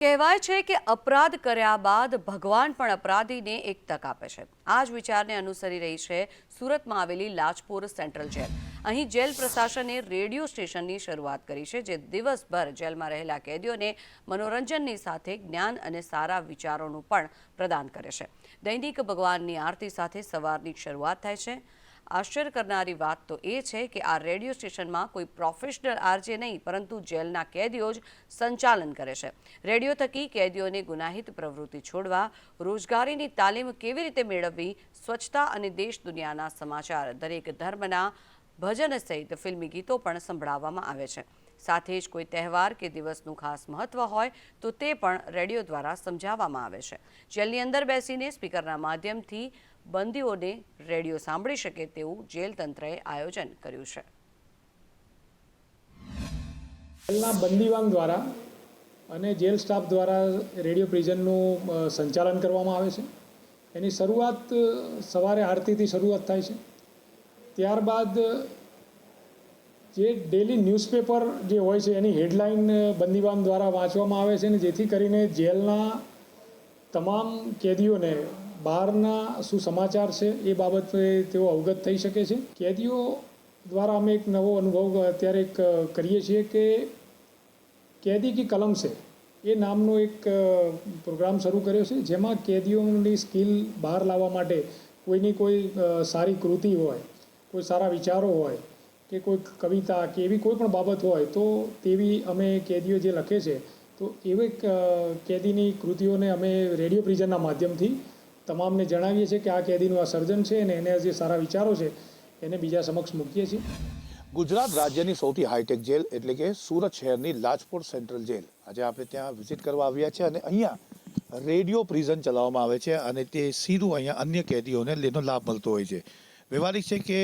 કહેવાય છે કે અપરાધ કર્યા બાદ ભગવાન પણ અપરાધીને એક તક આપે છે. આ જ વિચારને અનુસરી રહી છે સુરતમાં આવેલી લાજપુર સેન્ટ્રલ જેલ. અહીં જેલ પ્રશાસને રેડિયો સ્ટેશનની શરૂઆત કરી છે, જે દિવસભર જેલમાં રહેલા કેદીઓને મનોરંજનની સાથે જ્ઞાન અને સારા વિચારોનું પણ પ્રદાન કરે છે. દૈનિક ભગવાનની આરતી સાથે સવારની શરૂઆત થાય છે. આશ્ચર્ય કરનારી વાત તો એ છે કે આ રેડિયો સ્ટેશનમાં કોઈ પ્રોફેશનલ આરજે નહીં, પરંતુ જેલના કેદીઓ જ સંચાલન કરે છે. રેડિયો થકી કેદીઓને ગુનાહિત પ્રવૃત્તિ છોડવા રોજગારીની તાલીમ કેવી રીતે મેળવવી, સ્વચ્છતા અને દેશ દુનિયાના સમાચાર દરેક ધર્મના ભજન સહિત ફિલ્મી ગીતો પણ સંભળાવવામાં આવે છે. સાથે જ કોઈ તહેવાર કે દિવસનું ખાસ મહત્વ હોય તો તે પણ રેડિયો દ્વારા સમજાવવામાં આવે છે. જેલની અંદર બેસીને સ્પીકરના માધ્યમથી બંદીઓને રેડિયો સાંભળી શકે તેવું જેલ તંત્રએ આયોજન કર્યું છે. જેલના બંદીવાન દ્વારા અને જેલ સ્ટાફ દ્વારા રેડિયો પ્રિઝનનું સંચાલન કરવામાં આવે છે. એની શરૂઆત સવારે આરતીથી શરૂઆત થાય છે. ત્યારબાદ જે ડેલી ન્યૂઝપેપર જે હોય છે, એની હેડલાઇન બંદીબાન દ્વારા વાંચવામાં આવે છે ને જેથી કરીને જેલના તમામ કેદીઓને બહારના શું સમાચાર છે એ બાબતે તેઓ અવગત થઈ શકે છે. કેદીઓ દ્વારા અમે એક નવો અનુભવ અત્યારે એક કરીએ છીએ કે કેદી કી કલમ છે, એ નામનો એક પ્રોગ્રામ શરૂ કર્યો છે, જેમાં કેદીઓની સ્કિલ બહાર લાવવા માટે કોઈની કોઈ સારી કૃતિ હોય, કોઈ સારા વિચારો હોય કે કોઈ કવિતા કે એવી કોઈ પણ બાબત હોય, તો તેવી અમે કેદીઓ જે લખે છે, તો એવી કેદીની કૃતિઓને અમે રેડિયો પ્રિઝનના માધ્યમથી તમામને જણાવીએ છીએ કે આ કેદીનું આ સર્જન છે અને એને જે સારા વિચારો છે, એને બીજા સમક્ષ મૂકીએ છીએ. ગુજરાત રાજ્યની સૌથી હાઈટેક જેલ એટલે કે સુરત શહેરની લાજપોર સેન્ટ્રલ જેલ. આજે આપણે ત્યાં વિઝિટ કરવા આવ્યા છે અને અહીંયા રેડિયો પ્રિઝન ચલાવવામાં આવે છે અને તે સીધું અહીંયા અન્ય કેદીઓને લેનો લાભ મળતો હોય છે. વ્યવહારિક છે કે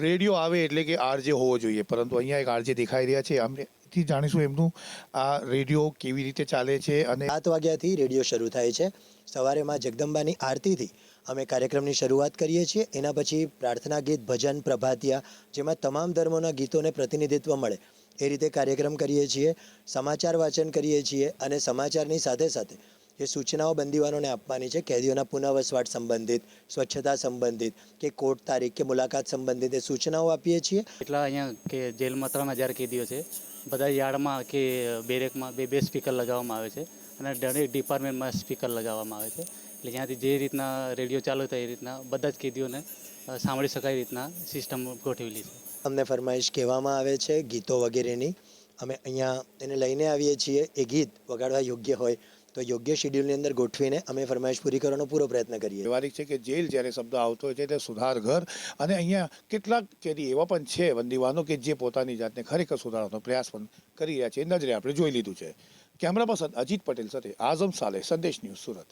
રેડિયો આવે એટલે કે આરજે હોવો જોઈએ, પરંતુ અહીંયા એક આરજે દેખાઈ રહ્યા છે. અમને થી જાણીશું એમનું આ રેડિયો કેવી રીતે ચાલે છે અને સાત વાગ્યાથી રેડિયો શરૂ થાય છે. સવારે માં જગદંબાની આરતીથી અમે કાર્યક્રમની શરૂઆત કરીએ છીએ. એના પછી પ્રાર્થના ગીત, ભજન, પ્રભાતિયા જેમાં તમામ ધર્મોના ગીતોને પ્રતિનિધિત્વ મળે. એ રીતે કાર્યક્રમ કરીએ છીએ, સમાચાર વાંચન કરીએ છીએ અને સમાચારની સાથે સાથે જે સૂચનાઓ બંદીવાનોને આપવાની છે કેદીઓના પુનઃવસવાટ સંબંધિત સ્વચ્છતા સંબંધિત કે કોર્ટ તારીખ કે મુલાકાત સંબંધિત એ સૂચનાઓ આપીએ છીએ. એટલા અહીંયા કે જેલમાં ત્રણ હજાર કેદીઓ છે. બધા યાર્ડમાં કે બેરેકમાં બે બે સ્પીકર લગાવવામાં આવે છે અને દરેક ડિપાર્ટમેન્ટમાં સ્પીકર લગાવવામાં આવે છે. એટલે ત્યાંથી જે રીતના રેડિયો ચાલુ થાય એ રીતના બધા જ કેદીઓને સાંભળી શકાય રીતના સિસ્ટમ ગોઠવેલી છે. અમને ફરમાઈશ કહેવામાં આવે છે ગીતો વગેરેની. અમે અહીંયા એને લઈને આવીએ છીએ. એ ગીત વગાડવા યોગ્ય હોય તો યોગ્ય શેડ્યુલની અંદર ગોઠવીને અમે ફરમાઈશ પૂરી કરવાનો પૂરો પ્રયત્ન કરીએ. વ્યવહારિક છે કે જેલ જ્યારે શબ્દ આવતો હોય છે તે સુધાર ઘર અને અહીંયા કેટલાક કેદી એવા પણ છે બંદીવાનો કે જે પોતાની જાતને ખરેખર સુધારવાનો પ્રયાસ પણ કરી રહ્યા છે. નજરે આપણે જોઈ લીધું છે. કેમેરા પર્સન અજીત પટેલ સાથે આઝમ સાલે, સંદેશ ન્યૂઝ સુરત.